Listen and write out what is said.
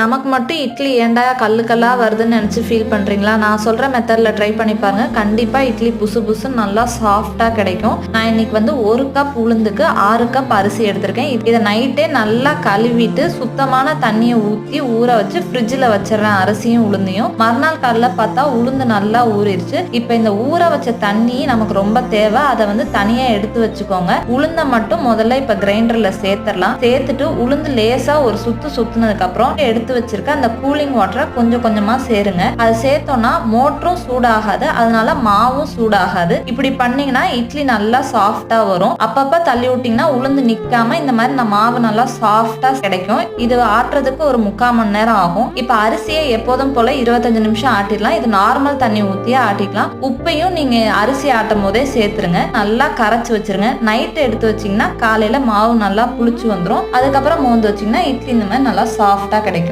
நமக்கு மட்டும் இட்லி ஏண்டா கல்லு கல்லாக வருதுன்னு நினச்சி ஃபீல் பண்ணுறீங்களா நான் சொல்கிற மெத்தடில் ட்ரை பண்ணி பாருங்க. கண்டிப்பாக இட்லி புசு புசுன்னு நல்லா சாஃப்டாக கிடைக்கும். நான் இன்னைக்கு வந்து ஒரு கப் உளுந்துக்கு ஆறு கப் அரிசி எடுத்திருக்கேன். இதை நைட்டே நல்லா கழுவிட்டு சுத்தமான தண்ணியை ஊற்றி ஊற வச்சு ஃப்ரிட்ஜில் வச்சிடுறேன் அரிசியும் உளுந்தையும். மறுநாள் காலைல பார்த்தா உளுந்து நல்லா ஊறிடுச்சு. இப்போ இந்த ஊற வச்ச தண்ணி நமக்கு ரொம்ப தேவை. அதை வந்து தனியாக எடுத்து வச்சுக்கோங்க. உளுந்தை மட்டும் முதல்ல இப்போ கிரைண்டரில் சேர்த்துடலாம். சேர்த்துட்டு உளுந்து லேசாக ஒரு சுத்து சுத்துனதுக்கு அப்புறம் எடுத்து வச்சிருக்க அந்த கூலிங் வாட்டரை கொஞ்சம் கொஞ்சமா சேருங்க. அது சேர்த்தோம்னா மோட்டரும் சூடாகாது அதனால மாவும் சூடாகாது. இப்படி பண்ணீங்கன்னா இட்லி நல்லா சாஃப்டா வரும். அப்பப்ப தள்ளி விட்டீங்கன்னா உளுந்து நிக்காம இந்த மாதிரி இந்த மாவு நல்லா சாஃப்டா கிடைக்கும். இது ஆட்டுறதுக்கு ஒரு முக்கால் மணி நேரம் ஆகும். இப்ப அரிசியை எப்போதும் போல இருபத்தஞ்சு நிமிஷம் ஆட்டிடலாம். இது நார்மல் தண்ணி ஊத்தியே ஆட்டிக்கலாம். உப்பையும் நீங்க அரிசி ஆட்டும் போதே சேர்த்துருங்க. நல்லா கரைச்சு வச்சிருங்க. நைட்டு எடுத்து வச்சீங்கன்னா காலையில மாவு நல்லா புளிச்சு வந்துடும் அதுக்கப்புறம் மோந்து வச்சீங்கன்னா இட்லி இந்த மாதிரி நல்லா சாஃப்டா கிடைக்கும்.